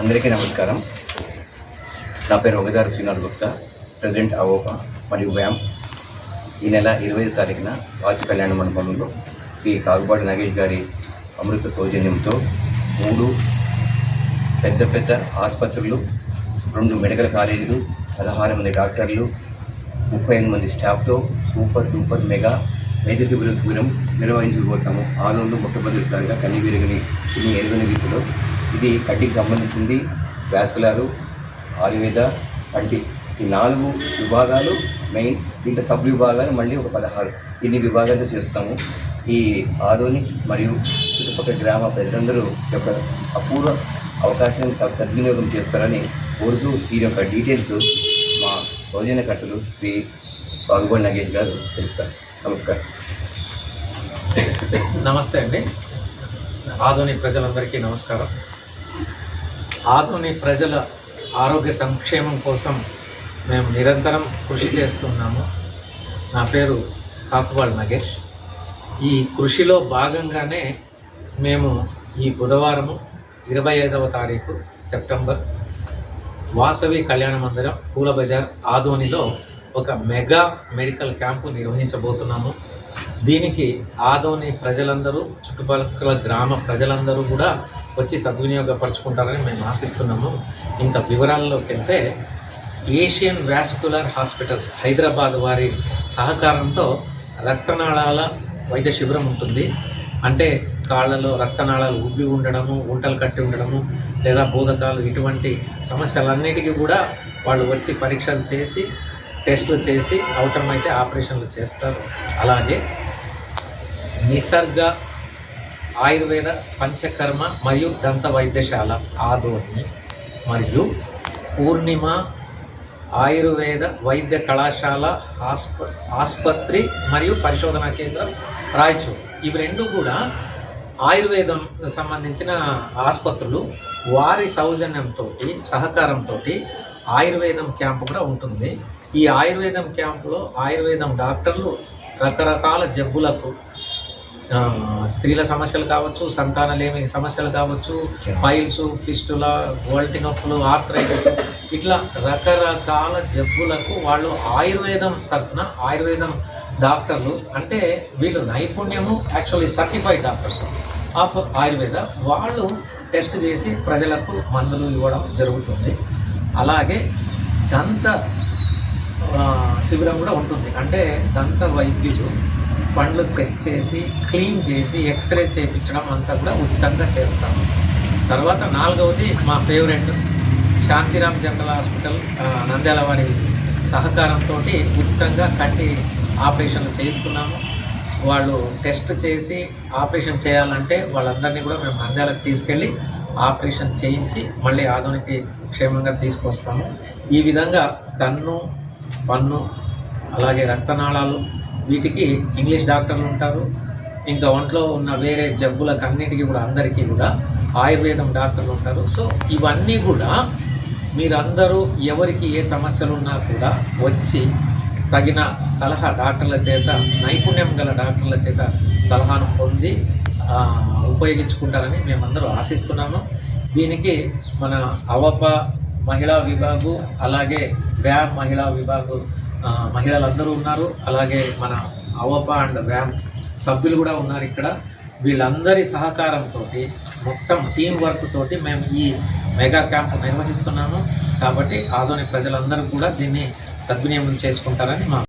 అందరికీ నమస్కారం. నా పేరు ఒకదారు శ్రీనాథ్ గుప్తా ప్రెసిడెంట్ అవోపా మరియు వ్యామ్. ఈ నెల ఇరవై తారీఖున వాచి కళ్యాణ మండపంలో శ్రీ కాగుబాటి నాగేష్ గారి అమృత సౌజన్యంతో మూడు పెద్ద పెద్ద ఆసుపత్రులు రెండు మెడికల్ కాలేజీలు పదహారు మంది డాక్టర్లు ముప్పై ఎనిమిది మంది స్టాఫ్తో సూపర్ సూపర్ మెగా వైద్య శిబిరం శిబిరం నిర్వహించబోతాము. ఆలూరులో మొట్టమొదటిసారిగా కన్ని విరగని కొన్ని ఎరుగని రీతిలో ఇది కంటికి సంబంధించింది. వ్యాస్కులారు ఆయుర్వేద కంటి ఈ నాలుగు విభాగాలు మెయిన్ దీంట్లో సబ్ విభాగాలు మళ్ళీ ఒక పదహారు. ఇన్ని విభాగాలు చేస్తాము. ఈ ఆధునిక్ మరియు చుట్టుపక్కల గ్రామ ప్రజలందరూ యొక్క అపూర్వ అవకాశాన్ని సద్వినియోగం చేస్తారని కోరుతూ ఈ యొక్క డీటెయిల్స్ మా సౌజన్యకర్తలు శ్రీ బాగుబడి నగేష్ గారు తెలుస్తారు నమస్కారం. నమస్తే అండి. ఆధుని ప్రజలందరికీ నమస్కారం. ఆధుని ప్రజల ఆరోగ్య సంక్షేమం కోసం మేము నిరంతరం కృషి చేస్తున్నాము. నా పేరు కాకువాళ్ళ నగేష్. ఈ కృషిలో భాగంగానే మేము ఈ బుధవారము ఇరవై ఐదవ తారీఖు సెప్టెంబర్ వాసవి కళ్యాణ మందిరం పూల బజార్ ఆదోనిలో ఒక మెగా మెడికల్ క్యాంపు నిర్వహించబోతున్నాము. దీనికి ఆదోని ప్రజలందరూ చుట్టుపక్కల గ్రామ ప్రజలందరూ కూడా వచ్చి సద్వినియోగపరచుకుంటారని మేము ఆశిస్తున్నాము. ఇంత వివరాల్లోకి వెళ్తే ఏషియన్ వ్యాస్కులర్ హాస్పిటల్స్ హైదరాబాద్ వారి సహకారంతో రక్తనాళాల వైద్య శిబిరం ఉంటుంది. అంటే కాళ్ళలో రక్తనాళాలు ఉబ్బి ఉండడము ఉంటలు కట్టి ఉండడము లేదా బోధకాలు ఇటువంటి సమస్యలన్నిటికీ కూడా వాళ్ళు వచ్చి పరీక్షలు చేసి టెస్టులు చేసి అవసరమైతే ఆపరేషన్లు చేస్తారు. అలాగే నిసర్గ ఆయుర్వేద పంచకర్మ మరియు దంత వైద్యశాల ఆదోని మరియు పూర్ణిమ ఆయుర్వేద వైద్య కళాశాల ఆస్ప ఆసుపత్రి మరియు పరిశోధనా కేంద్రం రాయచూరు. ఇవి రెండు కూడా ఆయుర్వేదం సంబంధించిన ఆసుపత్రులు. వారి సౌజన్యంతో సహకారంతో ఆయుర్వేదం క్యాంపు కూడా ఉంటుంది. ఈ ఆయుర్వేదం క్యాంపులో ఆయుర్వేదం డాక్టర్లు రకరకాల జబ్బులకు స్త్రీల సమస్యలు కావచ్చు సంతానలేమి సమస్యలు కావచ్చు ఫైల్స్ ఫిస్టుల వల్టి నొప్పులు ఆర్థరైటిస్ ఇట్లా రకరకాల జబ్బులకు వాళ్ళు ఆయుర్వేదం తరఫున ఆయుర్వేదం డాక్టర్లు అంటే వీళ్ళు నైపుణ్యము actually certified doctors of Ayurveda వాళ్ళు టెస్ట్ చేసి ప్రజలకు మందులు ఇవ్వడం జరుగుతుంది. అలాగే దంత శిబిరం కూడా ఉంటుంది. అంటే దంత వైద్యులు పండ్లు చెక్ చేసి క్లీన్ చేసి ఎక్స్రే చేయించడం అంతా కూడా ఉచితంగా చేస్తాము తర్వాత నాలుగవది మా favourite Shantiram general hospital Nandyal వారి సహకారంతో ఉచితంగా కంటి ఆపరేషన్లు చేయిస్తున్నాము. వాళ్ళు టెస్ట్ చేసి ఆపరేషన్ చేయాలంటే వాళ్ళందరినీ కూడా మేము నంద్యాలకు తీసుకెళ్ళి ఆపరేషన్ చేయించి మళ్ళీ ఆధునికి క్షేమంగా తీసుకొస్తాము. ఈ విధంగా కన్ను పన్ను అలాగే రక్తనాళాలు. వీటికి ఇంగ్లీష్ డాక్టర్లు ఉంటారు. ఇంకా ఒంట్లో ఉన్న వేరే జబ్బులకు అన్నిటికీ కూడా అందరికీ కూడా ఆయుర్వేదం డాక్టర్లు ఉంటారు. సో ఇవన్నీ కూడా మీరందరూ ఎవరికి ఏ సమస్యలు ఉన్నా కూడా వచ్చి తగిన సలహా డాక్టర్ల చేత నైపుణ్యం గల డాక్టర్ల చేత సలహాను పొంది ఉపయోగించుకుంటారని మేమందరూ ఆశిస్తున్నాము. దీనికి మన అవప మహిళా విభాగు అలాగే వ్యామ్ మహిళా విభాగం మహిళలందరూ ఉన్నారు. అలాగే మన అవప అండ్ వ్యామ్ సభ్యులు కూడా ఉన్నారు ఇక్కడ. వీళ్ళందరి సహకారంతో మొత్తం టీం వర్క్ తోటి మేము ఈ మెగా క్యాంప్ నిర్వహిస్తున్నాము. కాబట్టి ఆదోని ప్రజలందరూ కూడా దీన్ని సద్వినియోగం చేసుకుంటారని మా